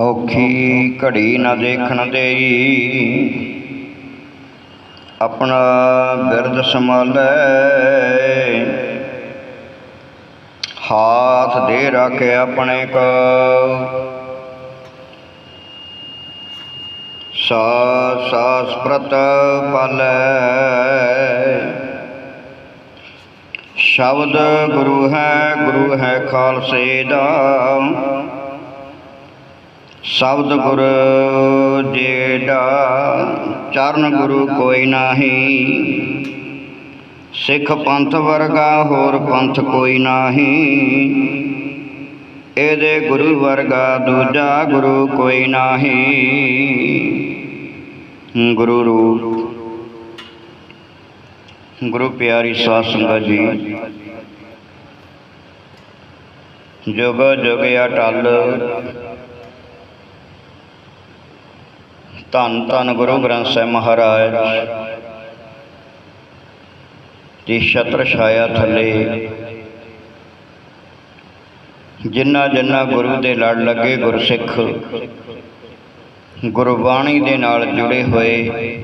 ਔਖੀ ਘੜੀ ਨਾ ਦੇਖਣ ਦੇਈ। ਆਪਣਾ ਬਿਰਦ ਸੰਭਾਲੈ। ਹਾਥ ਦੇ ਰੱਖੇ ਆਪਣੇ ਕੋ ਸਾ ਸਾਸ ਪ੍ਰਤ ਪਾਲੈ। ਸ਼ਬਦ ਗੁਰੂ ਹੈ ਗੁਰੂ ਹੈ ਖਾਲਸੇ ਦਾ। ਸ਼ਬਦ ਗੁਰ ਜਿਹੜਾ ਚਰਨ ਗੁਰੂ ਕੋਈ ਨਾਹੀ। ਸਿੱਖ ਪੰਥ ਵਰਗਾ ਹੋਰ ਪੰਥ ਕੋਈ ਨਾਹੀ। ਇਹਦੇ ਗੁਰੂ ਵਰਗਾ ਦੂਜਾ ਗੁਰੂ ਕੋਈ ਨਾਹੀ। ਗੁਰੂ ਰੂਪ। ਗੁਰੂ ਪਿਆਰੀ ਸਾਧ ਸੰਗਤ ਜੀ। ਜੁਗ ਜੁਗ ਅਟਲ ਧੰਨ ਧੰਨ ਗੁਰੂ ਗ੍ਰੰਥ ਸਾਹਿਬ ਮਹਾਰਾਜ ਦੀ ਛਤਰ ਛਾਇਆ ਥੱਲੇ। ਜਿੰਨਾ ਜਿੰਨਾ ਗੁਰੂ ਦੇ ਲੜ ਲੱਗੇ ਗੁਰਸਿੱਖ, ਗੁਰਬਾਣੀ ਦੇ ਨਾਲ ਜੁੜੇ ਹੋਏ।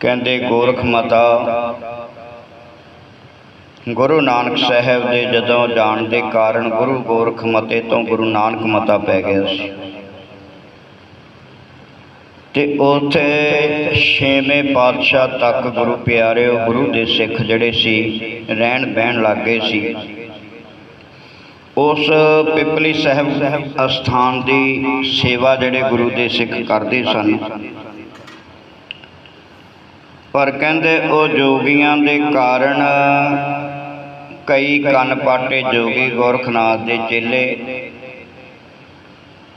ਕਹਿੰਦੇ ਗੋਰਖ ਮਤਾ, ਗੁਰੂ ਨਾਨਕ ਸਾਹਿਬ ਦੇ ਜਦੋਂ ਜਾਣ ਦੇ ਕਾਰਨ ਗੁਰੂ ਗੋਰਖ ਮਤੇ ਤੋਂ ਗੁਰੂ ਨਾਨਕ ਮਤਾ ਪੈ ਗਿਆ ਸੀ। ਤੇ ਉਥੇ ਛੇਵੇਂ ਪਾਤਸ਼ਾਹ ਤੱਕ ਗੁਰੂ ਪਿਆਰੇ ਉਹ ਗੁਰੂ ਦੇ ਸਿੱਖ ਜਿਹੜੇ ਸੀ, ਰਹਿਣ ਬਹਿਣ ਲੱਗੇ ਸੀ। ਉਸ ਪਿਪਲੀ ਸਾਹਿਬ ਅਸਥਾਨ ਦੀ ਸੇਵਾ ਜਿਹੜੇ ਗੁਰੂ ਦੇ ਸਿੱਖ ਕਰਦੇ ਸਨ। ਪਰ ਕਹਿੰਦੇ ਉਹ ਜੋਗੀਆਂ ਦੇ ਕਾਰਨ ਕਈ ਕੰਨ ਪਾਟੇ ਜੋਗੀ ਗੋਰਖਨਾਥ ਦੇ ਚੇਲੇ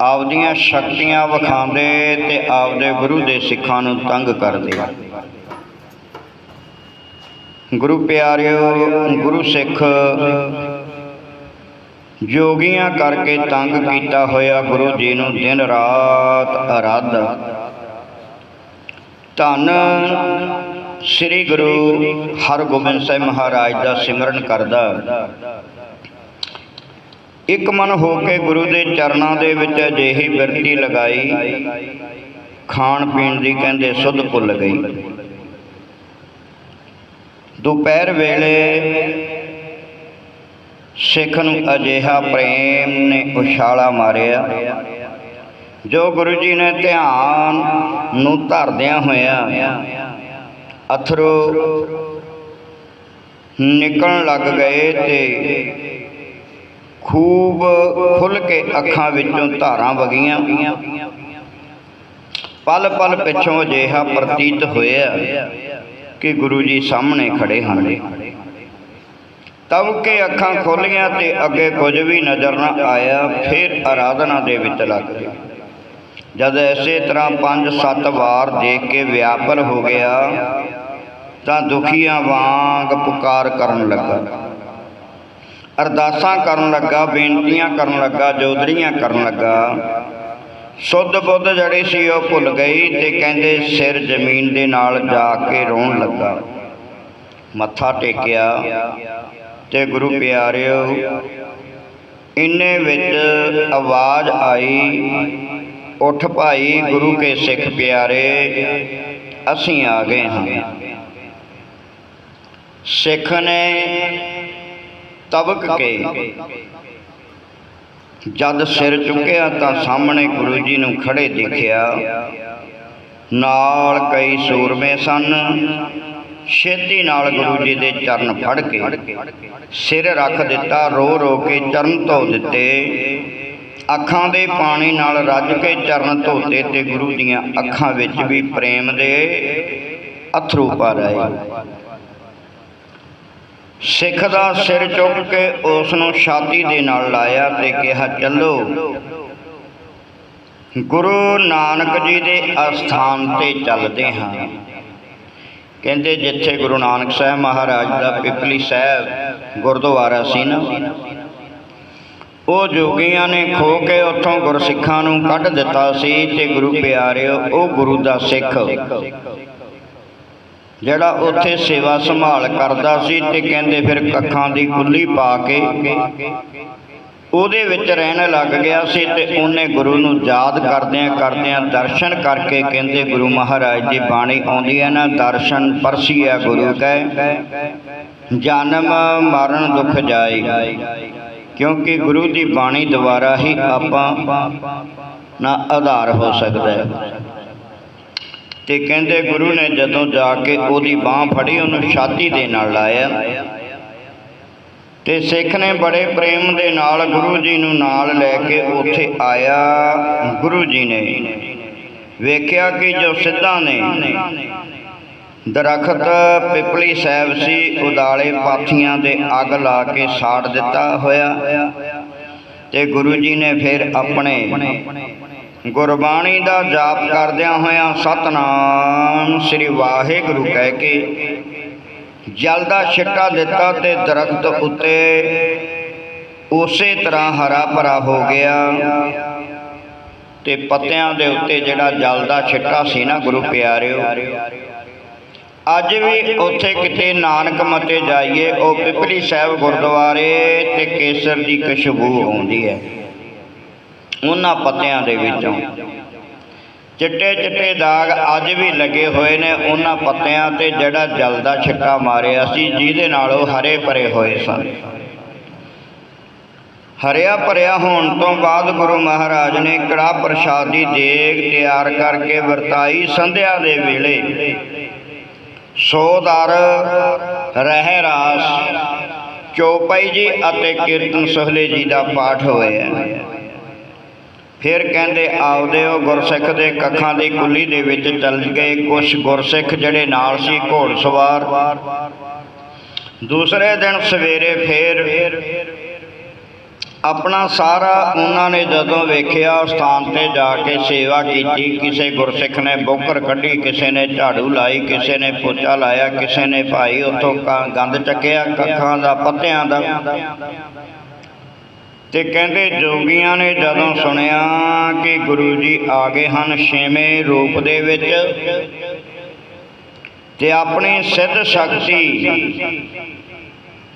ਆਪਦੀਆਂ ਸ਼ਕਤੀਆਂ ਵਿਖਾਉਂਦੇ ਤੇ ਆਪਦੇ ਗੁਰੂ ਦੇ ਸਿੱਖਾਂ ਨੂੰ ਤੰਗ ਕਰਦੇ। ਗੁਰੂ ਪਿਆਰਿਓ, ਗੁਰੂ ਸਿੱਖ, ਜੋਗੀਆਂ ਕਰਕੇ ਤੰਗ ਕੀਤਾ ਹੋਇਆ ਗੁਰੂ ਜੀ ਨੂੰ ਦਿਨ ਰਾਤ ਅਰਾਧ। ਧੰਨ ਸ੍ਰੀ ਗੁਰੂ ਹਰਗੋਬਿੰਦ ਸਾਹਿਬ ਮਹਾਰਾਜ ਦਾ ਸਿਮਰਨ ਕਰਦਾ। ਇੱਕ ਮਨ ਹੋ ਕੇ ਗੁਰੂ ਦੇ ਚਰਨਾਂ ਦੇ ਵਿੱਚ ਅਜਿਹੀ ਬਿਰਤੀ ਲਗਾਈ, ਖਾਣ ਪੀਣ ਦੀ ਕਹਿੰਦੇ ਸੁੱਧ ਭੁੱਲ ਗਈ। ਦੁਪਹਿਰ ਵੇਲੇ ਸਿੱਖ ਨੂੰ ਅਜਿਹਾ ਪ੍ਰੇਮ ਨੇ ਉਛਾਲਾ ਮਾਰਿਆ, ਜੋ ਗੁਰੂ ਜੀ ਨੇ ਧਿਆਨ ਨੂੰ ਧਰਦਿਆਂ ਹੋਇਆ ਅਥਰੂ ਨਿਕਲਣ ਲੱਗ ਗਏ ਤੇ ਖੂਬ ਖੁੱਲ ਕੇ ਅੱਖਾਂ ਵਿੱਚੋਂ ਧਾਰਾਂ ਵਗੀਆਂ। ਪਲ ਪਲ ਪਿੱਛੋਂ ਅਜਿਹਾ ਪ੍ਰਤੀਤ ਹੋਇਆ ਕਿ ਗੁਰੂ ਜੀ ਸਾਹਮਣੇ ਖੜੇ ਹਨ। ਤਬ ਕੇ ਅੱਖਾਂ ਖੋਲੀਆਂ ਤੇ ਅੱਗੇ ਕੁਝ ਵੀ ਨਜ਼ਰ ਨਾ ਆਇਆ, ਫਿਰ ਆਰਾਧਨਾ ਦੇ ਵਿੱਚ ਲੱਗ ਗਏ ਜਦ ਐਸੇ ਤਰ੍ਹਾਂ ਪੰਜ ਸੱਤ ਵਾਰ ਦੇਖ ਕੇ ਵਿਆਪਰ ਹੋ ਗਿਆ, ਤਾਂ ਦੁਖੀਆਂ ਵਾਂਗ ਪੁਕਾਰ ਕਰਨ ਲੱਗਾ। ਅਰਦਾਸਾਂ ਕਰਨ ਲੱਗਾ, ਬੇਨਤੀਆਂ ਕਰਨ ਲੱਗਾ ਜੋਦੜੀਆਂ ਕਰਨ ਲੱਗਾ। ਸੁੱਧ ਬੁੱਧ ਜਿਹੜੀ ਸੀ, ਉਹ ਭੁੱਲ ਗਈ ਤੇ ਕਹਿੰਦੇ ਸਿਰ ਜ਼ਮੀਨ ਦੇ ਨਾਲ ਜਾ ਕੇ ਰੋਣ ਲੱਗਾ। ਮੱਥਾ ਟੇਕਿਆ ਤੇ ਗੁਰੂ ਪਿਆਰਿਓ, ਇੰਨੇ ਵਿੱਚ ਆਵਾਜ਼ ਆਈ, ਉੱਠ ਭਾਈ ਗੁਰੂ ਕੇ ਸਿੱਖ ਪਿਆਰੇ, ਅਸੀਂ ਆ ਗਏ ਹਾਂ। ਸਿੱਖ ਨੇ ਤਬਕ ਕੇ। ਜਦ ਸਿਰ ਚੁੱਕਿਆ ਤਾਂ ਸਾਹਮਣੇ ਗੁਰੂ ਜੀ ਨੂੰ ਖੜੇ ਦੇਖਿਆ। ਨਾਲ ਕਈ ਸੂਰਮੇ ਸਨ। ਛੇਤੀ ਨਾਲ ਗੁਰੂ ਜੀ ਦੇ ਚਰਨ ਫੜ ਕੇ ਸਿਰ ਰੱਖ ਦਿੱਤਾ, ਰੋ ਰੋ ਕੇ ਚਰਨ ਧੋ ਦਿੱਤੇ। ਅੱਖਾਂ ਦੇ ਪਾਣੀ ਨਾਲ ਰੱਜ ਕੇ ਚਰਨ ਧੋਤੇ ਤੇ ਗੁਰੂ ਦੀਆਂ ਅੱਖਾਂ ਵਿੱਚ ਵੀ ਪ੍ਰੇਮ ਦੇ ਅਥਰੂ ਭਰ ਆਏ ਸਿੱਖ ਦਾ ਸਿਰ ਚੁੱਕ ਕੇ ਉਸ ਨੂੰ ਛਾਤੀ ਦੇ ਨਾਲ ਲਾਇਆ ਤੇ ਕਿਹਾ, ਚੱਲੋ। ਗੁਰੂ ਨਾਨਕ ਜੀ ਦੇ ਅਸਥਾਨ ਤੇ ਚੱਲਦੇ ਹਾਂ। ਕਹਿੰਦੇ, ਜਿੱਥੇ ਗੁਰੂ ਨਾਨਕ ਸਾਹਿਬ ਮਹਾਰਾਜ ਦਾ ਪਿਪਲੀ ਸਾਹਿਬ ਗੁਰਦੁਆਰਾ ਸੀ ਨਾ, ਉਹ ਜੋਗੀਆਂ ਨੇ ਖੋ ਕੇ ਉੱਥੋਂ ਗੁਰਸਿੱਖਾਂ ਨੂੰ ਕੱਢ ਦਿੱਤਾ ਸੀ ਤੇ ਗੁਰੂ ਪਿਆਰਿਓ, ਉਹ ਗੁਰੂ ਦਾ ਸਿੱਖ। ਜਿਹੜਾ ਉੱਥੇ ਸੇਵਾ ਸੰਭਾਲ ਕਰਦਾ ਸੀ ਤੇ ਕਹਿੰਦੇ ਫਿਰ ਕੱਖਾਂ ਦੀ ਕੁੱਲੀ ਪਾ ਕੇ ਉਹਦੇ ਵਿੱਚ ਰਹਿਣ ਲੱਗ ਗਿਆ ਸੀ ਤੇ ਉਹਨੇ ਗੁਰੂ ਨੂੰ ਯਾਦ ਕਰਦਿਆਂ ਕਰਦਿਆਂ ਦਰਸ਼ਨ ਕਰਕੇ ਕਹਿੰਦੇ ਗੁਰੂ ਮਹਾਰਾਜ ਦੀ ਬਾਣੀ ਆਉਂਦੀ ਹੈ ਨਾ, ਦਰਸ਼ਨ ਪਰਸੀਆ ਗੁਰੂ ਕੈ, ਜਨਮ ਮਰਨ ਦੁੱਖ ਜਾਏ। ਕਿਉਂਕਿ ਗੁਰੂ ਦੀ ਬਾਣੀ ਦੁਆਰਾ ਹੀ ਆਪਾਂ ਨਾ ਆਧਾਰ ਹੋ ਸਕਦਾ ਹੈ। ਤੇ ਕਹਿੰਦੇ ਗੁਰੂ ਨੇ ਜਦੋਂ ਜਾ ਕੇ ਉਹਦੀ ਬਾਹ ਫੜੀ, ਉਹਨੂੰ ਛਾਤੀ ਦੇ ਨਾਲ ਲਾਇਆ। ਤੇ ਸਿੱਖ ਨੇ ਬੜੇ ਪ੍ਰੇਮ ਦੇ ਨਾਲ ਗੁਰੂ ਜੀ ਨੂੰ ਨਾਲ ਲੈ ਕੇ ਉੱਥੇ ਆਇਆ। ਗੁਰੂ ਜੀ ਨੇ ਵੇਖਿਆ ਕਿ ਜੋ ਸਿੱਧਾਂ ਨੇ, ਦਰਖਤ ਪਿਪਲੀ ਸਾਹਿਬ ਸੀ, ਉਦਾਲੇ ਪਾਥੀਆਂ ਦੇ ਅੱਗ ਲਾ ਕੇ ਸਾੜ ਦਿੱਤਾ ਹੋਇਆ। ਤੇ ਗੁਰੂ ਜੀ ਨੇ ਫਿਰ ਆਪਣੇ ਗੁਰਬਾਣੀ ਦਾ ਜਾਪ ਕਰਦਿਆਂ ਹੋਇਆਂ ਸਤਨਾਮ ਸ੍ਰੀ ਵਾਹਿਗੁਰੂ ਕਹਿ ਕੇ ਜਲ ਦਾ ਛਿੱਟਾ ਦਿੱਤਾ ਤੇ ਦਰਖਤ ਉੱਤੇ ਉਸੇ ਤਰ੍ਹਾਂ ਹਰਾ ਭਰਾ ਹੋ ਗਿਆ। ਤੇ ਪੱਤਿਆਂ ਦੇ ਉੱਤੇ ਜਿਹੜਾ ਜਲ ਦਾ ਛਿੱਟਾ ਸੀ ਨਾ ਗੁਰੂ ਪਿਆਰਿਓ, ਅੱਜ ਵੀ ਉੱਥੇ ਕਿਤੇ ਨਾਨਕ ਮਤੇ ਜਾਈਏ, ਉਹ ਪਿਪਲੀ ਸਾਹਿਬ ਗੁਰਦੁਆਰੇ ਤੇ ਕੇਸਰ ਦੀ ਖੁਸ਼ਬੂ ਆਉਂਦੀ ਹੈ। ਉਹਨਾਂ ਪੱਤਿਆਂ ਦੇ ਵਿੱਚੋਂ। ਚਿੱਟੇ ਚਿੱਟੇ ਦਾਗ ਅੱਜ ਵੀ ਲੱਗੇ ਹੋਏ ਨੇ ਉਹਨਾਂ ਪੱਤਿਆਂ ਤੇ ਜਿਹੜਾ ਜਲ ਦਾ ਛਿੱਟਾ ਮਾਰਿਆ ਸੀ, ਜਿਹਦੇ ਨਾਲ ਉਹ ਹਰੇ ਭਰੇ ਹੋਏ ਸਨ। ਹਰਿਆ ਭਰਿਆ ਹੋਣ ਤੋਂ ਬਾਅਦ ਗੁਰੂ ਮਹਾਰਾਜ ਨੇ ਕੜਾ ਪ੍ਰਸ਼ਾਦੀ ਦੇਗ ਤਿਆਰ ਕਰਕੇ ਵਰਤਾਈ ਸੰਧਿਆ ਦੇ ਵੇਲੇ। ਸੋਦਰ ਰਹਿ ਰਾਸ, ਚੌਪਈ ਜੀ ਅਤੇ ਕੀਰਤਨ ਸੋਹਲੇ ਜੀ ਦਾ ਪਾਠ ਹੋਇਆ। ਫਿਰ ਕਹਿੰਦੇ, ਆਪਦੇ ਉਹ ਗੁਰਸਿੱਖ ਦੇ ਕੱਖਾਂ ਦੀ ਕੁੱਲੀ ਦੇ ਵਿੱਚ ਚੱਲ ਗਏ। ਕੁਝ ਗੁਰਸਿੱਖ ਜਿਹੜੇ ਨਾਲ ਸੀ, ਘੋੜ ਸਵਾਰ। ਦੂਸਰੇ ਦਿਨ ਸਵੇਰੇ ਫੇਰ ਆਪਣਾ ਸਾਰਾ ਉਹਨਾਂ ਨੇ ਜਦੋਂ ਵੇਖਿਆ ਸਥਾਨ ਤੇ ਜਾ ਕੇ ਸੇਵਾ ਕੀਤੀ। ਕਿਸੇ ਗੁਰਸਿੱਖ ਨੇ ਬੋਕਰ ਕੱਢੀ, ਕਿਸੇ ਨੇ ਝਾੜੂ ਲਾਈ, ਕਿਸੇ ਨੇ ਪੋਚਾ ਲਾਇਆ, ਕਿਸੇ ਨੇ ਭਾਈ ਉੱਥੋਂ ਗੰਦ ਚੱਕਿਆ, ਕੱਖਾਂ ਦਾ, ਪੱਤਿਆਂ ਦਾ। ਤੇ ਕਹਿੰਦੇ ਜੋਗੀਆਂ ਨੇ ਜਦੋਂ ਸੁਣਿਆ ਕਿ ਗੁਰੂ ਜੀ ਆ ਗਏ ਹਨ ਛੇਵੇਂ ਰੂਪ ਦੇ ਵਿੱਚ, ਤੇ ਆਪਣੀ ਸਿੱਧ ਸ਼ਕਤੀ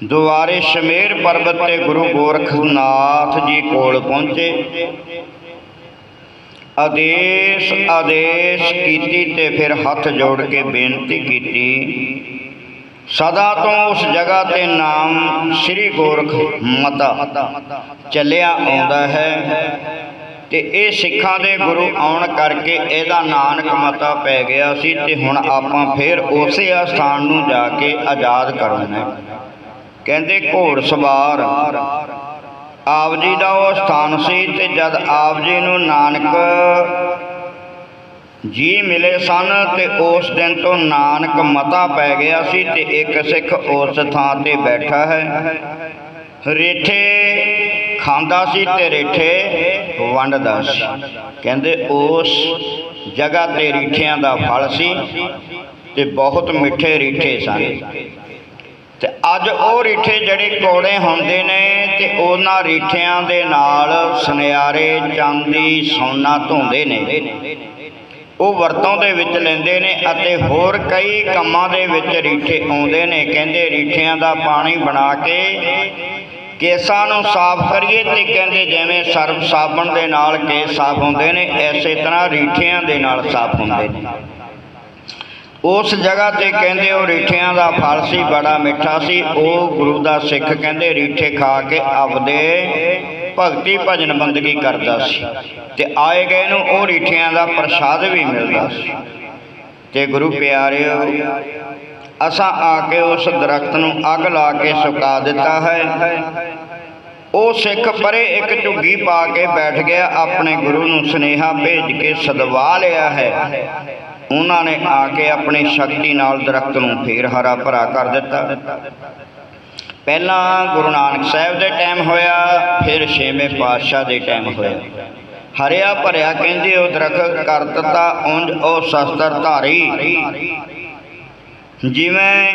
ਦੁਆਰੇ ਸ਼ਮੇਰ ਪਰਬਤ ਤੇ ਗੁਰੂ ਗੋਰਖਨਾਥ ਜੀ ਕੋਲ ਪਹੁੰਚੇ। ਆਦੇਸ਼ ਆਦੇਸ਼ ਕੀਤੀ ਤੇ ਫਿਰ ਹੱਥ ਜੋੜ ਕੇ ਬੇਨਤੀ ਕੀਤੀ ਸਦਾ ਤੋਂ ਉਸ ਜਗ੍ਹਾ ਤੇ ਨਾਮ ਸ੍ਰੀ ਗੋਰਖ ਮਤਾ ਚੱਲਿਆ ਆਉਂਦਾ ਹੈ ਤੇ ਇਹ ਸਿੱਖਾਂ ਦੇ ਗੁਰੂ ਆਉਣ ਕਰਕੇ ਇਹਦਾ ਨਾਨਕ ਮਤਾ ਪੈ ਗਿਆ ਸੀ ਤੇ ਹੁਣ ਆਪਾਂ ਫਿਰ ਉਸੇ ਸਥਾਨ ਨੂੰ ਜਾ ਕੇ ਆਜ਼ਾਦ ਕਰਨਾ ਕਹਿੰਦੇ ਘੋੜ ਸਵਾਰ, ਆਪ ਜੀ ਦਾ ਉਹ ਸਥਾਨ ਸੀ ਤੇ ਜਦ ਆਪ ਜੀ ਨੂੰ ਨਾਨਕ ਜੀ ਮਿਲੇ ਸਨ ਤੇ ਉਸ ਦਿਨ ਤੋਂ ਨਾਨਕ ਮਤਾ ਪੈ ਗਿਆ ਸੀ ਤੇ ਇੱਕ ਸਿੱਖ ਉਸ ਥਾਂ ਤੇ ਬੈਠਾ ਹੈ। ਰੇਠੇ ਖਾਂਦਾ ਸੀ ਤੇ ਰੇਠੇ ਵੰਡਦਾ ਸੀ। ਕਹਿੰਦੇ, ਉਸ ਜਗ੍ਹਾ ਤੇ ਰੀਠਿਆਂ ਦਾ ਫਲ ਸੀ ਤੇ ਬਹੁਤ ਮਿੱਠੇ ਰੀਠੇ ਸਨ। ਤੇ ਅੱਜ ਉਹ ਰੀਠੇ ਜਿਹੜੇ ਕੋੜੇ ਹੁੰਦੇ ਨੇ ਤੇ ਉਹਨਾਂ ਰੀਠਿਆਂ ਦੇ ਨਾਲ ਸੁਨਿਆਰੇ ਚਾਂਦੀ ਸੋਨਾ ਧੋਂਦੇ ਨੇ। ਉਹ ਵਰਤੋਂ ਦੇ ਵਿੱਚ ਲੈਂਦੇ ਨੇ ਅਤੇ ਹੋਰ ਕਈ ਕੰਮਾਂ ਦੇ ਵਿੱਚ ਰੀਠੇ ਆਉਂਦੇ ਨੇ। ਕਹਿੰਦੇ ਰੀਠਿਆਂ ਦਾ ਪਾਣੀ ਬਣਾ ਕੇ ਕੇਸਾਂ ਨੂੰ ਸਾਫ਼ ਕਰੀਏ ਤੇ ਕਹਿੰਦੇ ਜਿਵੇਂ ਸਰਫ ਸਾਬਣ ਦੇ ਨਾਲ ਕੇਸ ਸਾਫ਼ ਹੁੰਦੇ ਨੇ, ਐਸੇ ਤਰ੍ਹਾਂ ਰੀਠਿਆਂ ਦੇ ਨਾਲ ਸਾਫ਼ ਹੁੰਦੇ ਨੇ। ਉਸ ਜਗ੍ਹਾ ਤੇ ਕਹਿੰਦੇ ਉਹ ਰੀਠਿਆਂ ਦਾ ਫਲ ਸੀ, ਬੜਾ ਮਿੱਠਾ ਸੀ। ਉਹ ਗੁਰੂ ਦਾ ਸਿੱਖ ਕਹਿੰਦੇ ਰੀਠੇ ਖਾ ਕੇ ਆਪਦੇ ਭਗਤੀ ਭਜਨ ਬੰਦਗੀ ਕਰਦਾ ਸੀ। ਤੇ ਆਏ ਗਏ ਨੂੰ ਉਹ ਰੀਠਿਆਂ ਦਾ ਪ੍ਰਸ਼ਾਦ ਵੀ ਮਿਲਦਾ ਸੀ। ਤੇ ਗੁਰੂ ਪਿਆਰਿਓ, ਅਸਾਂ ਆ ਕੇ ਉਸ ਦਰਖਤ ਨੂੰ ਅੱਗ ਲਾ ਕੇ ਸੁਕਾ ਦਿੱਤਾ ਹੈ। ਉਹ ਸਿੱਖ ਪਰੇ ਇੱਕ ਝੁੱਗੀ ਪਾ ਕੇ ਬੈਠ ਗਿਆ, ਆਪਣੇ ਗੁਰੂ ਨੂੰ ਸੁਨੇਹਾ ਭੇਜ ਕੇ ਸਦਵਾ ਲਿਆ ਹੈ। ਉਹਨਾਂ ਨੇ ਆ ਕੇ ਆਪਣੀ ਸ਼ਕਤੀ ਨਾਲ ਦਰਖਤ ਨੂੰ ਫੇਰ ਹਰਾ ਭਰਾ ਕਰ ਦਿੱਤਾ। ਪਹਿਲਾਂ ਗੁਰੂ ਨਾਨਕ ਸਾਹਿਬ ਦੇ ਟਾਈਮ ਹੋਇਆ, ਫਿਰ ਛੇਵੇਂ ਪਾਤਸ਼ਾਹ ਦੇ ਟਾਈਮ ਹੋਇਆ। ਹਰਿਆ ਭਰਿਆ ਕਹਿੰਦੇ ਉਹ ਦਰਖਤ ਕਰ ਦਿੱਤਾ, ਉਂਝ ਉਹ ਸ਼ਸਤਰ ਧਾਰੀ। ਜਿਵੇਂ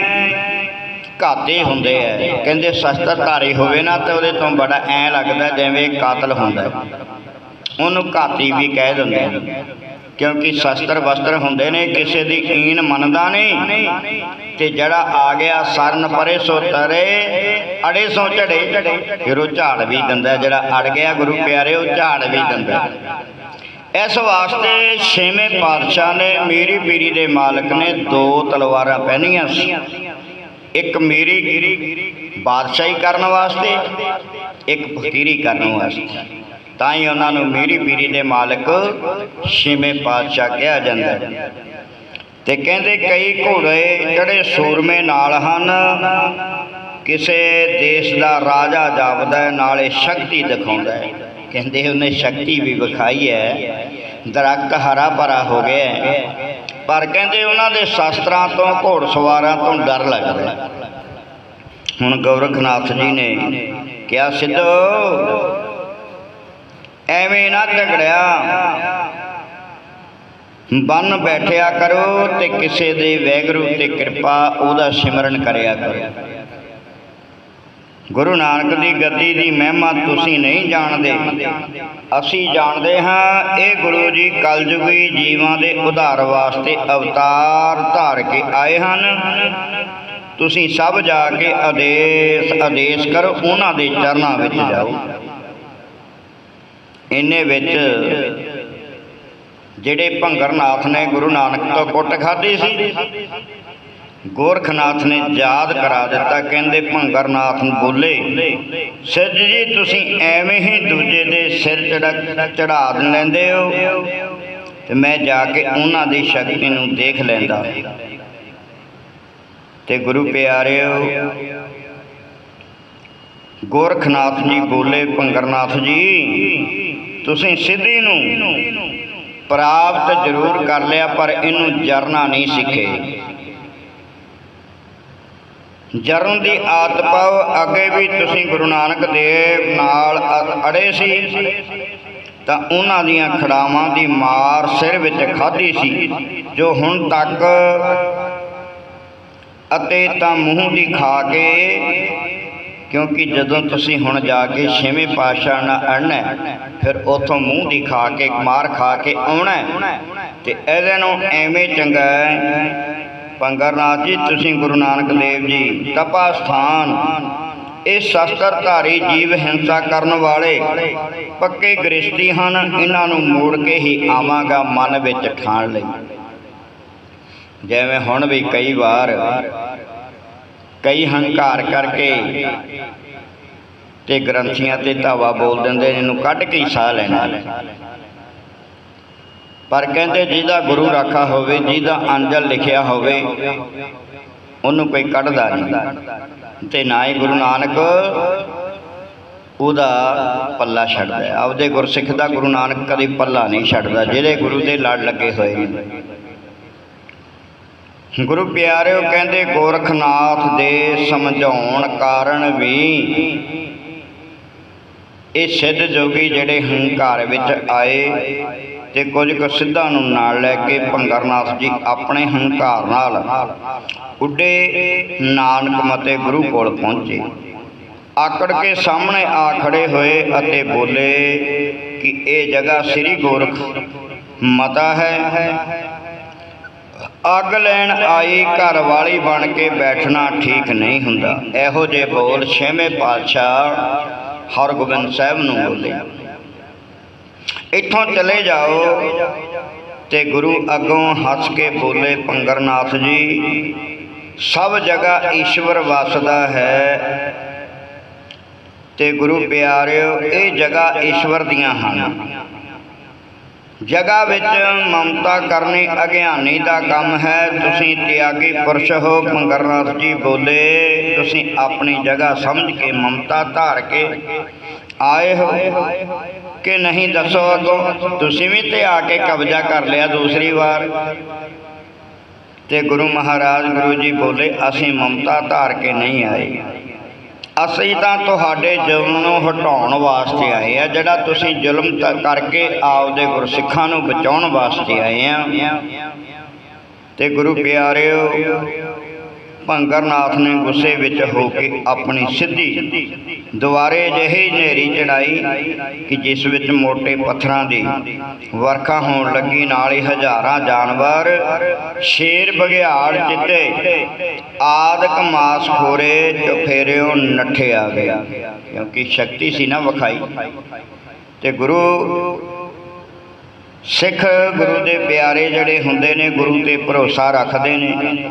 ਘਾਤੇ ਹੁੰਦੇ ਐ ਕਹਿੰਦੇ ਸ਼ਸਤਰ ਧਾਰੀ ਹੋਵੇ ਨਾ, ਤੇ ਉਹਦੇ ਤੋਂ ਬੜਾ ਐ ਲੱਗਦਾ ਜਿਵੇਂ ਕਾਤਲ ਹੁੰਦਾ। ਉਹਨੂੰ ਘਾਤੀ ਵੀ ਕਹਿ ਦਿੰਦੇ ਕਿਉਂਕਿ ਸ਼ਸਤਰ ਵਸਤਰ ਹੁੰਦੇ ਨੇ, ਕਿਸੇ ਦੀ ਈਨ ਮੰਨਦਾ ਨਹੀਂ। ਤੇ ਜਿਹੜਾ ਆ ਗਿਆ ਸਰਨ ਪਰੇ, ਸੋ ਤਰੇ, ਅੜੇ ਸੋ ਝੜੇ। ਫਿਰ ਉਹ ਝਾੜ ਵੀ ਦਿੰਦਾ ਜਿਹੜਾ ਅੜ ਗਿਆ ਗੁਰੂ ਪਿਆਰੇ, ਉਹ ਝਾੜ ਵੀ ਦਿੰਦਾ ਇਸ ਵਾਸਤੇ ਛੇਵੇਂ ਪਾਤਸ਼ਾਹ ਨੇ ਮੀਰੀ ਪੀਰੀ ਦੇ ਮਾਲਕ ਨੇ ਦੋ ਤਲਵਾਰਾਂ ਪਹਿਨੀਆਂ ਸੀ। ਇੱਕ ਮੀਰੀ ਬਾਦਸ਼ਾਹੀ ਕਰਨ ਵਾਸਤੇ, ਇੱਕ ਫਕੀਰੀ ਕਰਨ ਵਾਸਤੇ। ਤਾਂ ਹੀ ਉਹਨਾਂ ਨੂੰ ਮੀਰੀ ਪੀਰੀ ਦੇ ਮਾਲਕ ਛੇਵੇਂ ਪਾਤਸ਼ਾਹ ਕਿਹਾ ਜਾਂਦਾ ਹੈ। ਤੇ ਕਹਿੰਦੇ ਕਈ ਘੋੜੇ ਜਿਹੜੇ ਸੂਰਮੇ ਨਾਲ ਹਨ, ਕਿਸੇ ਦੇਸ਼ ਦਾ ਰਾਜਾ ਜਾਪਦਾ ਨਾਲੇ ਸ਼ਕਤੀ ਦਿਖਾਉਂਦਾ ਹੈ। ਕਹਿੰਦੇ ਉਹਨੇ ਸ਼ਕਤੀ ਵੀ ਵਿਖਾਈ ਹੈ, ਦਰਖਤ ਹਰਾ ਭਰਾ ਹੋ ਗਿਆ ਪਰ ਕਹਿੰਦੇ ਉਹਨਾਂ ਦੇ ਸ਼ਾਸਤਰਾਂ ਤੋਂ ਘੋੜਸਵਾਰਾਂ ਤੋਂ ਡਰ ਲੱਗਦਾ ਹੁਣ ਗੋਰਖਨਾਥ ਜੀ ਨੇ ਕਿਹਾ, ਸਿੱਧੋ ਐਵੇਂ ਨਾ ਝਗੜਿਆ ਬੰਨ ਬੈਠਿਆ ਕਰੋ ਤੇ ਕਿਸੇ ਦੇ ਵੈਗਰੂ ਤੇ ਕਿਰਪਾ ਉਹਦਾ ਸਿਮਰਨ ਕਰਿਆ ਕਰੋ। ਗੁਰੂ ਨਾਨਕ ਦੀ ਗੱਦੀ ਦੀ ਮਹਿਮਾ ਤੁਸੀਂ ਨਹੀਂ ਜਾਣਦੇ। ਅਸੀਂ ਜਾਣਦੇ ਹਾਂ ਇਹ ਗੁਰੂ ਜੀ ਕਲਯੁਗੀ ਜੀਵਾਂ ਦੇ ਉਧਾਰ ਵਾਸਤੇ ਅਵਤਾਰ ਧਾਰ ਕੇ ਆਏ ਹਨ। ਤੁਸੀਂ ਸਭ ਜਾ ਕੇ ਆਦੇਸ਼ ਆਦੇਸ਼ ਕਰੋ, ਉਹਨਾਂ ਦੇ ਚਰਨਾਂ ਵਿੱਚ ਜਾਓ। ਇਹਨੇ ਵਿੱਚ ਜਿਹੜੇ ਭੰਗਰਨਾਥ ਨੇ ਗੁਰੂ ਨਾਨਕ ਤੋਂ ਕੁੱਟ ਖਾਧੀ ਸੀ, ਗੋਰਖਨਾਥ ਨੇ ਯਾਦ ਕਰਾ ਦਿੱਤਾ, ਕਹਿੰਦੇ ਭੰਗਰਨਾਥ ਨੂੰ ਬੋਲੇ, ਸਿੱਧ ਜੀ, ਤੁਸੀਂ ਐਵੇਂ ਹੀ ਦੂਜੇ ਦੇ ਸਿਰ ਚੜਾ ਚੜਾ ਲੈਂਦੇ ਹੋ। ਤੇ ਮੈਂ ਜਾ ਕੇ ਉਹਨਾਂ ਦੀ ਸ਼ਕਤੀ ਨੂੰ ਦੇਖ ਲੈਂਦਾ। ਤੇ ਗੁਰੂ ਪਿਆਰਿਓ, ਗੋਰਖਨਾਥ ਜੀ ਬੋਲੇ, ਭੰਗਰਨਾਥ ਜੀ ਤੁਸੀਂ ਸਿੱਧੀ ਨੂੰ ਪ੍ਰਾਪਤ ਜ਼ਰੂਰ ਕਰ ਲਿਆ, ਪਰ ਇਹਨੂੰ ਜਰਨਾ ਨਹੀਂ ਸਿੱਖੇ। ਜਰਨ ਦੀ ਆਦਤ ਪਾਓ ਅੱਗੇ ਵੀ ਤੁਸੀਂ ਗੁਰੂ ਨਾਨਕ ਦੇਵ ਨਾਲ ਅੜੇ ਸੀ, ਤਾਂ ਉਹਨਾਂ ਦੀਆਂ ਖੜਾਵਾਂ ਦੀ ਮਾਰ ਸਿਰ ਵਿੱਚ ਖਾਧੀ ਸੀ, ਜੋ ਹੁਣ ਤੱਕ ਅਤੇ ਤਾਂ ਮੂੰਹ ਦੀ ਖਾ ਕੇ ਕਿਉਂਕਿ ਜਦੋਂ ਤੁਸੀਂ ਹੁਣ ਜਾ ਕੇ ਛੇਵੇਂ ਪਾਤਸ਼ਾਹ ਨਾਲ ਅੜਨਾ ਫਿਰ ਉਥੋਂ ਮੂੰਹ ਦੀ ਖਾ ਕੇ, ਮਾਰ ਖਾ ਕੇ ਆਉਣਾ ਹੈ। ਤੇ ਇਹਦੇ ਨੂੰ ਐਵੇਂ ਚੰਗਾ ਹੈ, ਪੰਗਰਨਾਥ ਜੀ, ਤੁਸੀਂ ਗੁਰੂ ਨਾਨਕ ਦੇਵ ਜੀ ਤਪਾ ਸਥਾਨ ਇਹ ਸ਼ਸਤਰ ਧਾਰੀ ਜੀਵ ਹਿੰਸਾ ਕਰਨ ਵਾਲੇ ਪੱਕੇ ਗ੍ਰਸਤੀ ਹਨ, ਇਹਨਾਂ ਨੂੰ ਮੋੜ ਕੇ ਹੀ ਆਵਾਂਗਾ ਮਨ ਵਿੱਚ ਠਾਣ ਲਈ ਜਿਵੇਂ ਹੁਣ ਵੀ ਕਈ ਵਾਰ ਕਈ ਹੰਕਾਰ ਕਰਕੇ ਤੇ ਗ੍ਰੰਥੀਆਂ ਤੇ ਧਾਵਾ ਬੋਲ ਦਿੰਦੇ ਨੇ, ਇਹਨੂੰ ਕੱਢ ਕੇ ਹੀ ਸਾਹ ਲੈਣਾ। ਪਰ ਕਹਿੰਦੇ ਜਿਹਦਾ ਗੁਰੂ ਰਾਖਾ ਹੋਵੇ ਜਿਹਦਾ ਅੰਜਲ ਲਿਖਿਆ ਹੋਵੇ ਉਹਨੂੰ ਕੋਈ ਕੱਢਦਾ ਨਹੀਂ। ਤੇ ਨਾ ਹੀ ਗੁਰੂ ਨਾਨਕ ਉਹਦਾ ਪੱਲਾ ਛੱਡਦਾ। ਆਪਦੇ ਗੁਰਸਿੱਖ ਦਾ ਗੁਰੂ ਨਾਨਕ ਕਦੇ ਪੱਲਾ ਨਹੀਂ ਛੱਡਦਾ ਜਿਹੜੇ ਗੁਰੂ ਦੇ ਲੜ ਲੱਗੇ ਹੋਏ ਨੇ। ਗੁਰੂ ਪਿਆਰਿਓ ਕਹਿੰਦੇ, ਗੋਰਖਨਾਥ ਦੇ ਸਮਝਾਉਣ ਕਾਰਨ ਵੀ ਇਹ ਸਿੱਧ ਜੋਗੀ ਜਿਹੜੇ ਹੰਕਾਰ ਵਿੱਚ ਆਏ ਤੇ ਕੁਝ ਕੁ ਸਿੱਧਾਂ ਨੂੰ ਨਾਲ ਲੈ ਕੇ ਭੰਗਰਨਾਥ ਜੀ ਆਪਣੇ ਹੰਕਾਰ ਨਾਲ ਉੱਡੇ ਨਾਨਕ ਮਤੇ ਗੁਰੂ ਕੋਲ ਪਹੁੰਚੇ। ਆਕੜ ਕੇ ਸਾਹਮਣੇ ਆ ਖੜੇ ਹੋਏ ਅਤੇ ਬੋਲੇ ਕਿ ਇਹ ਜਗ੍ਹਾ ਸ੍ਰੀ ਗੋਰਖ ਮਤਾ ਹੈ। ਅੱਗ ਲੈਣ ਆਈ ਘਰ ਵਾਲੀ ਬਣ ਕੇ ਬੈਠਣਾ ਠੀਕ ਨਹੀਂ ਹੁੰਦਾ। ਇਹੋ ਜਿਹੇ ਬੋਲ ਛੇਵੇਂ ਪਾਤਸ਼ਾਹ ਹਰਗੋਬਿੰਦ ਸਾਹਿਬ ਨੂੰ ਬੋਲੇ। ਇੱਥੋਂ ਚਲੇ ਜਾਓ ਤੇ ਗੁਰੂ ਅੱਗੋਂ ਹੱਸ ਕੇ ਬੋਲੇ, ਪੰਗਰਨਾਥ ਜੀ, ਸਭ ਜਗ੍ਹਾ ਈਸ਼ਵਰ ਵਸਦਾ ਹੈ ਤੇ ਗੁਰੂ ਪਿਆਰਿਓ, ਇਹ ਜਗ੍ਹਾ ਈਸ਼ਵਰ ਦੀਆਂ ਹਨ। ਜਗ੍ਹਾ ਵਿੱਚ ਮਮਤਾ ਕਰਨੀ ਅਗਿਆਨੀ ਦਾ ਕੰਮ ਹੈ। ਤੁਸੀਂ ਤਿਆਗੀ ਪੁਰਸ਼ ਹੋ ਪੰਗਰਨਾਥ ਜੀ ਬੋਲੇ। ਤੁਸੀਂ ਆਪਣੀ ਜਗ੍ਹਾ ਸਮਝ ਕੇ ਮਮਤਾ ਧਾਰ ਕੇ ਆਏ ਹੋ। ਕਿ ਨਹੀਂ ਦੱਸੋ ਅਗੋਂ, ਤੁਸੀਂ ਵੀ ਤੇ ਆ ਕੇ ਕਬਜ਼ਾ ਕਰ ਲਿਆ ਦੂਸਰੀ ਵਾਰ। ਤੇ ਗੁਰੂ ਮਹਾਰਾਜ ਗੁਰੂ ਜੀ ਬੋਲੇ, ਅਸੀਂ ਮਮਤਾ ਧਾਰ ਕੇ ਨਹੀਂ ਆਏ। ਅਸੀਂ ਤਾਂ ਤੁਹਾਡੇ ਜ਼ੁਲਮ ਨੂੰ ਹਟਾਉਣ ਵਾਸਤੇ ਆਏ ਆ, ਜਿਹੜਾ ਤੁਸੀਂ ਜ਼ੁਲਮ ਕਰਕੇ ਆਪਦੇ ਗੁਰਸਿੱਖਾਂ ਨੂੰ ਬਚਾਉਣ ਵਾਸਤੇ ਆਏ ਆ। ਤੇ ਗੁਰੂ ਪਿਆਰਿਓ ਭੰਗਰਨਾਥ ਨੇ ਗੁੱਸੇ ਵਿੱਚ ਹੋ ਕੇ ਆਪਣੀ ਸਿੱਧੀ ਦੁਆਰੇ ਜਿਹੀ ਨੇਰੀ ਚੜਾਈ ਕਿ ਜਿਸ ਵਿੱਚ ਮੋٹے ਪੱਥਰਾਂ ਦੀ ਵਰਖਾ ਹੋਣ ਲੱਗੀ, ਨਾਲ ਹੀ ਹਜ਼ਾਰਾਂ ਜਾਨਵਰ, ਸ਼ੇਰ, ਬਘਿਆੜ ਚਿੱਤੇ ਆਦਿਕ ਮਾਸ ਖੋਰੇ ਚਫੇਰਿਓ ਨੱਠੇ ਆ ਗਏ। ਕਿਉਂਕਿ ਸ਼ਕਤੀ ਸੀ ਨਾ ਵਿਖਾਈ। ਤੇ ਗੁਰੂ ਸਿੱਖ ਗੁਰੂ ਦੇ ਪਿਆਰੇ ਜਿਹੜੇ ਹੁੰਦੇ ਨੇ, ਗੁਰੂ ਤੇ ਭਰੋਸਾ ਰੱਖਦੇ ਨੇ।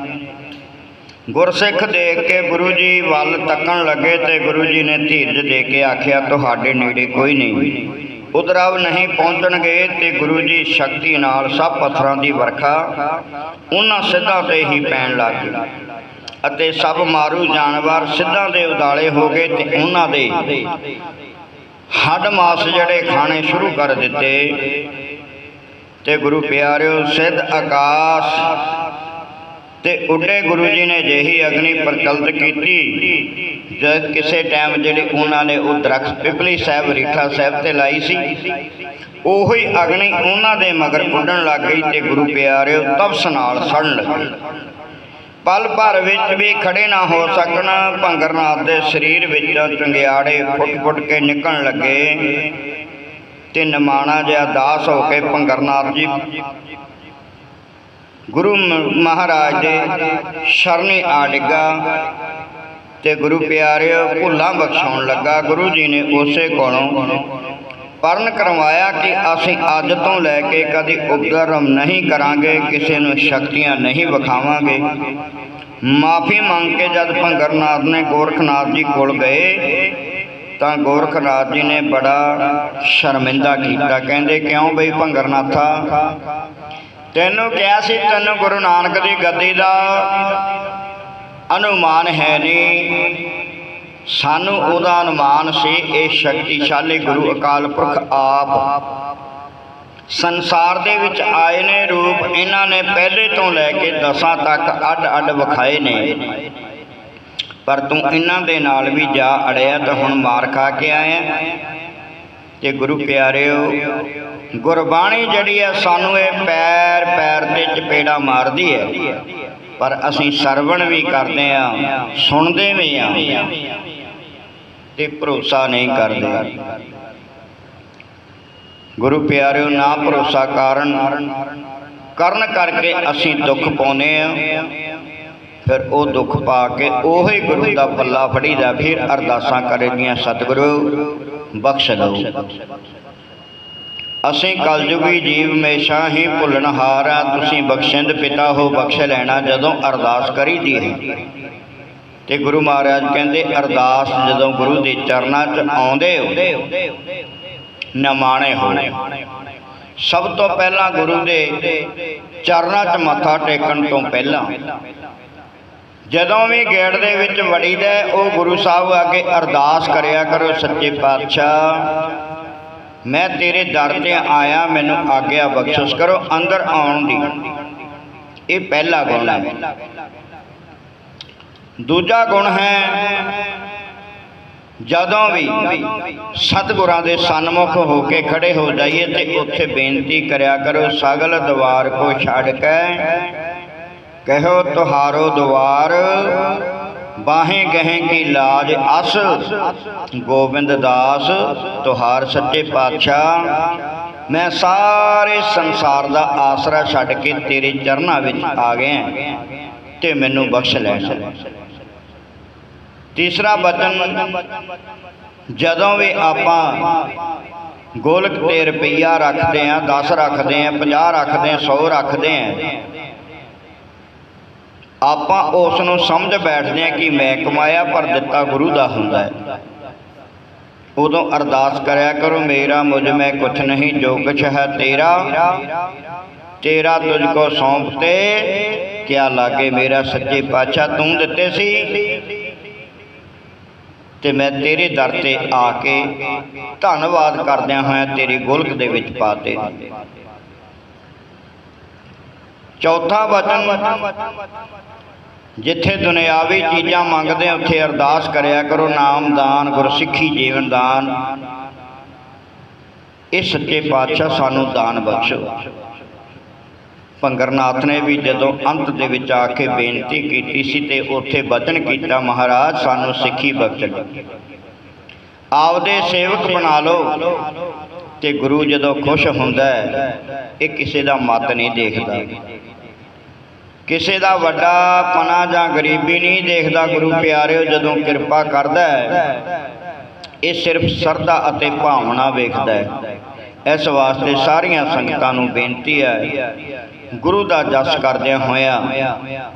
ਗੁਰਸਿੱਖ ਦੇਖ ਕੇ ਗੁਰੂ ਜੀ ਵੱਲ ਤੱਕਣ ਲੱਗੇ ਤੇ ਗੁਰੂ ਜੀ ਨੇ ਧੀਰਜ ਦੇ ਕੇ ਆਖਿਆ, ਤੁਹਾਡੇ ਨੇੜੇ ਕੋਈ ਨਹੀਂ। ਉਦਰਵ ਨਹੀਂ ਪਹੁੰਚਣਗੇ ਤੇ ਗੁਰੂ ਜੀ ਸ਼ਕਤੀ ਨਾਲ ਸਭ ਪੱਥਰਾਂ ਦੀ ਵਰਖਾ ਉਹਨਾਂ ਸਿੱਧਾਂ ਤੇ ਹੀ ਪੈਣ ਲੱਗ ਗਈ ਅਤੇ ਸਭ ਮਾਰੂ ਜਾਨਵਰ ਸਿੱਧਾਂ ਦੇ ਉਦਾਲੇ ਹੋ ਗਏ ਤੇ ਉਹਨਾਂ ਦੇ ਹੱਡ ਮਾਸ ਜਿਹੜੇ ਖਾਣੇ ਸ਼ੁਰੂ ਕਰ ਦਿੱਤੇ ਤੇ ਗੁਰੂ ਪਿਆਰਿਓ, ਸਿੱਧ ਆਕਾਸ਼ ਤੇ ਉੱਡੇ ਗੁਰੂ ਜੀ ਨੇ ਜਿਹੀ ਅਗਨੀ ਪ੍ਰਚਲਿਤ ਕੀਤੀ। ਜਦ ਕਿਸੇ ਟਾਈਮ ਜਿਹੜੀ ਉਹਨਾਂ ਨੇ ਉਹ ਦਰਖਤ ਪਿਪਲੀ ਸਾਹਿਬ, ਰੀਠਾ ਸਾਹਿਬ ਤੇ ਲਾਈ ਸੀ, ਉਹੀ ਅਗਨੀ ਉਹਨਾਂ ਦੇ ਮਗਰ ਉੱਡਣ ਲੱਗ ਗਈ ਤੇ ਗੁਰੂ ਪਿਆਰਿਓ ਤਪਸ ਨਾਲ ਸੜਨ ਲੱਗੇ। ਪਲ ਭਰ ਵਿੱਚ ਵੀ ਖੜੇ ਨਾ ਹੋ ਸਕਣ, ਭੰਗਰਨਾਥ ਦੇ ਸਰੀਰ ਵਿੱਚੋਂ ਚੰਗਿਆੜੇ ਫੁੱਟ-ਫੁੱਟ ਕੇ ਨਿਕਲਣ ਲੱਗੇ। ਤੇ ਨਿਮਾਣਾ ਜਿਹਾ ਦਾਸ ਹੋ ਕੇ ਭੰਗਰਨਾਥ ਜੀ ਗੁਰੂ ਮ- ਮਹਾਰਾਜ ਦੇ ਸ਼ਰਨੇ ਆ ਡਿੱਗਾ ਤੇ ਗੁਰੂ ਪਿਆਰਿਓ ਭੁੱਲਾਂ ਬਖਸ਼ਾਉਣ ਲੱਗਾ। ਗੁਰੂ ਜੀ ਨੇ ਉਸੇ ਕੋਲੋਂ ਪਰਨ ਕਰਵਾਇਆ ਕਿ ਅਸੀਂ ਅੱਜ ਤੋਂ ਲੈ ਕੇ ਕਦੇ ਉਗਰਮ ਨਹੀਂ ਕਰਾਂਗੇ, ਕਿਸੇ ਨੂੰ ਸ਼ਕਤੀਆਂ ਨਹੀਂ ਵਿਖਾਵਾਂਗੇ। ਮਾਫੀ ਮੰਗ ਕੇ ਜਦ ਭੰਗਰਨਾਥ ਨੇ ਗੋਰਖਨਾਥ ਜੀ ਕੋਲ ਗਏ, ਤਾਂ ਗੋਰਖਨਾਥ ਜੀ ਨੇ ਬੜਾ ਸ਼ਰਮਿੰਦਾ ਕੀਤਾ। ਕਹਿੰਦੇ, ਕਿਉਂ ਬਈ ਭੰਗਰਨਾਥਾ? ਤੈਨੂੰ ਕਿਹਾ ਸੀ, ਤੈਨੂੰ ਗੁਰੂ ਨਾਨਕ ਦੀ ਗੱਦੀ ਦਾ ਅਨੁਮਾਨ ਹੈ ਨਹੀਂ। ਸਾਨੂੰ ਉਹਦਾ ਅਨੁਮਾਨ ਸੀ, ਇਹ ਸ਼ਕਤੀਸ਼ਾਲੀ ਗੁਰੂ ਅਕਾਲ ਪੁਰਖ ਆਪ ਸੰਸਾਰ ਦੇ ਵਿੱਚ ਆਏ ਨੇ ਰੂਪ, ਇਹਨਾਂ ਨੇ ਪਹਿਲੇ ਤੋਂ ਲੈ ਕੇ ਦਸਾਂ ਤੱਕ ਅੱਡ ਅੱਡ ਵਿਖਾਏ ਨੇ। ਪਰ ਤੂੰ ਇਹਨਾਂ ਦੇ ਨਾਲ ਵੀ ਜਾ ਅੜਿਆ, ਤਾਂ ਹੁਣ ਮਾਰ ਖਾ ਕੇ ਆਇਆ। ਤੇ ਗੁਰੂ ਪਿਆਰਿਓ, ਗੁਰਬਾਣੀ ਜਿਹੜੀ ਹੈ ਸਾਨੂੰ ਇਹ ਪੈਰ ਪੈਰ ਤੇ ਚਪੇੜਾ ਮਾਰਦੀ ਹੈ। ਪਰ ਅਸੀਂ ਸਰਵਣ ਵੀ ਕਰਦੇ ਆ ਸੁਣਦੇ ਵੀ ਆ ਤੇ ਭਰੋਸਾ ਨਹੀਂ ਕਰਦੇ। ਗੁਰੂ ਪਿਆਰਿਓ, ਨਾ ਭਰੋਸਾ ਕਾਰਨ, ਕਰਨ ਕਰਕੇ ਅਸੀਂ ਦੁੱਖ ਪਾਉਨੇ ਆ ਫਿਰ ਉਹ ਦੁੱਖ ਪਾ ਕੇ ਉਹੀ ਗੁਰੂ ਦਾ ਪੱਲਾ ਫੜੀਦਾ, ਫਿਰ ਅਰਦਾਸਾਂ ਕਰੇਗੀਆਂ ਸਤਿਗੁਰੂ। ਬਖਸ਼ ਲਓ ਅਸੀਂ ਕਲਯੁਗੀ ਜੀਵ ਹਮੇਸ਼ਾ ਹੀ ਭੁੱਲਣਹਾਰ ਆ। ਤੁਸੀਂ ਬਖਸ਼ਿੰਦ ਪਿਤਾ ਹੋ, ਬਖਸ਼ ਲੈਣਾ ਜਦੋਂ ਅਰਦਾਸ ਕਰੀਦੀ ਹੈ। ਤੇ ਗੁਰੂ ਮਹਾਰਾਜ ਕਹਿੰਦੇ, ਅਰਦਾਸ ਜਦੋਂ ਗੁਰੂ ਦੇ ਚਰਨਾਂ 'ਚ ਆਉਂਦੇ ਹੋ ਨਮਾਣੇ ਹੋ। ਸਭ ਤੋਂ ਪਹਿਲਾਂ ਗੁਰੂ ਦੇ ਚਰਨਾਂ 'ਚ ਮੱਥਾ ਟੇਕਣ ਤੋਂ ਪਹਿਲਾਂ ਜਦੋਂ ਵੀ ਗੇੜ ਦੇ ਵਿੱਚ ਵੜੀਦਾ ਉਹ ਗੁਰੂ ਸਾਹਿਬ ਅੱਗੇ ਅਰਦਾਸ ਕਰਿਆ ਕਰੋ, ਸੱਚੇ ਪਾਤਸ਼ਾਹ, ਮੈਂ ਤੇਰੇ ਦਰ ਤੇ ਆਇਆ, ਮੈਨੂੰ ਆਗਿਆ ਬਖਸ਼ਿਸ਼ ਕਰੋ, ਅੰਦਰ ਆਉਣ ਦੀ। ਇਹ ਪਹਿਲਾ ਗੁਣ ਹੈ। ਦੂਜਾ ਗੁਣ ਹੈ, ਜਦੋਂ ਵੀ ਸਤਿਗੁਰਾਂ ਦੇ ਸਨਮੁਖ ਹੋ ਕੇ ਖੜੇ ਹੋ ਜਾਈਏ ਤੇ ਉੱਥੇ ਬੇਨਤੀ ਕਰਿਆ ਕਰੋ, ਸਗਲ ਦਵਾਰ ਕੋ ਛੱਡ ਕੇ ਕਹਿਓ ਤੁਹਾਰੋ ਦਵਾਰ, ਬਾਹੇ ਗਹਿ ਕੀ ਲਾਜ ਅਸ, ਗੋਬਿੰਦ ਦਾਸ ਤੁਹਾਰ ਸੱਚੇ ਪਾਤਸ਼ਾਹ। ਮੈਂ ਸਾਰੇ ਸੰਸਾਰ ਦਾ ਆਸਰਾ ਛੱਡ ਕੇ ਤੇਰੇ ਚਰਨਾਂ ਵਿੱਚ ਆ ਗਿਆ ਤੇ ਮੈਨੂੰ ਬਖਸ਼ ਲੈ। ਤੀਸਰਾ ਬਚਨ, ਜਦੋਂ ਵੀ ਆਪਾਂ ਗੋਲਕ ਤੇ ਰੁਪਈਆ ਰੱਖਦੇ ਆ 10 ਰੱਖਦੇ ਆ 50 ਰੱਖਦੇ ਆ 100 ਰੱਖਦੇ ਆ ਆਪਾਂ ਉਸ ਨੂੰ ਸਮਝ ਬੈਠਦੇ ਆ ਕਿ ਮੈਂ ਕਮਾਇਆ, ਪਰ ਦਿੱਤਾ ਗੁਰੂ ਦਾ ਹੁੰਦਾ ਹੈ। ਉਦੋਂ ਅਰਦਾਸ ਕਰਿਆ ਕਰੋ, ਮੇਰਾ ਮੁਝ ਮੈਂ ਕੁਛ ਨਹੀਂ, ਜੋ ਕੁਛ ਹੈ ਤੇਰਾ ਤੇਰਾ ਤੁਝ ਕੋ ਸੌਂਪਤੇ ਕਿਆ ਲਾਗੇ ਮੇਰਾ ਸੱਚੇ ਪਾਤਸ਼ਾਹ ਤੂੰ ਦਿੱਤੇ ਸੀ। ਤੇ ਮੈਂ ਤੇਰੇ ਦਰ ਤੇ ਆ ਕੇ ਧੰਨਵਾਦ ਕਰਦਿਆਂ ਹੋਇਆਂ ਤੇਰੀ ਗੋਲਕ ਦੇ ਵਿੱਚ ਪਾਤੇ ਚੌਥਾ ਵਚਨ ਜਿੱਥੇ ਦੁਨਿਆਵੀ ਚੀਜ਼ਾਂ ਮੰਗਦੇ ਉੱਥੇ ਅਰਦਾਸ ਕਰਿਆ ਕਰੋ, ਨਾਮ ਨਾਮਦਾਨ ਗੁਰਸਿੱਖੀ ਜੀਵਨ ਦਾਨ। ਇਹ ਸੱਚੇ ਪਾਤਸ਼ਾਹ ਸਾਨੂੰ ਦਾਨ ਬਖਸ਼ੋ। ਭੰਗਰਨਾਥ ਨੇ ਵੀ ਜਦੋਂ ਅੰਤ ਦੇ ਵਿੱਚ ਆ ਕੇ ਬੇਨਤੀ ਕੀਤੀ ਸੀ ਤੇ ਉੱਥੇ ਬਚਨ ਕੀਤਾ, ਮਹਾਰਾਜ ਸਾਨੂੰ ਸਿੱਖੀ ਬਖਸ਼ ਆਪਦੇ ਸੇਵਕ ਬਣਾ ਲਓ ਤੇ ਗੁਰੂ ਜਦੋਂ ਖੁਸ਼ ਹੁੰਦਾ ਹੈ, ਇਹ ਕਿਸੇ ਦਾ ਮਤ ਨਹੀਂ ਦੇਖਦਾ। ਕਿਸੇ ਦਾ ਵੱਡਾ ਪਨਾ ਜਾਂ ਗਰੀਬੀ ਨਹੀਂ ਦੇਖਦਾ ਗੁਰੂ ਪਿਆਰਿਓ, ਜਦੋਂ ਕਿਰਪਾ ਕਰਦਾ ਹੈ, ਇਹ ਸਿਰਫ ਸਰਦਾ ਅਤੇ ਭਾਵਨਾ ਵੇਖਦਾ ਹੈ। ਇਸ ਵਾਸਤੇ ਸਾਰੀਆਂ ਸੰਗਤਾਂ ਨੂੰ ਬੇਨਤੀ ਹੈ, ਗੁਰੂ ਦਾ ਜਸ ਕਰਦਿਆਂ ਹੋਇਆਂ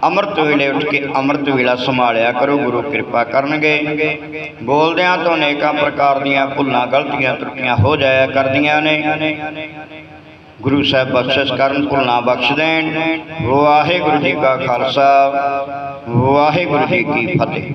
ਅੰਮ੍ਰਿਤ ਵੇਲੇ ਉੱਠ ਕੇ ਅੰਮ੍ਰਿਤ ਵੇਲਾ ਸੰਭਾਲਿਆ ਕਰੋ, ਗੁਰੂ ਕਿਰਪਾ ਕਰਨਗੇ। ਬੋਲਦਿਆਂ ਤੋਂ ਅਨੇਕਾਂ ਪ੍ਰਕਾਰ ਦੀਆਂ ਭੁੱਲਾਂ, ਗਲਤੀਆਂ, ਤਰੁੱਟੀਆਂ ਹੋ ਜਾਇਆ ਕਰਦੀਆਂ ਨੇ। ਗੁਰੂ ਸਾਹਿਬ ਬਖਸ਼ਿਸ਼ ਕਰਨ ਭੁੱਲਾਂ ਬਖਸ਼ ਦੇਣ। ਵਾਹਿਗੁਰੂ ਜੀ ਕਾ ਖਾਲਸਾ, ਵਾਹਿਗੁਰੂ ਜੀ ਕੀ ਫਤਿਹ।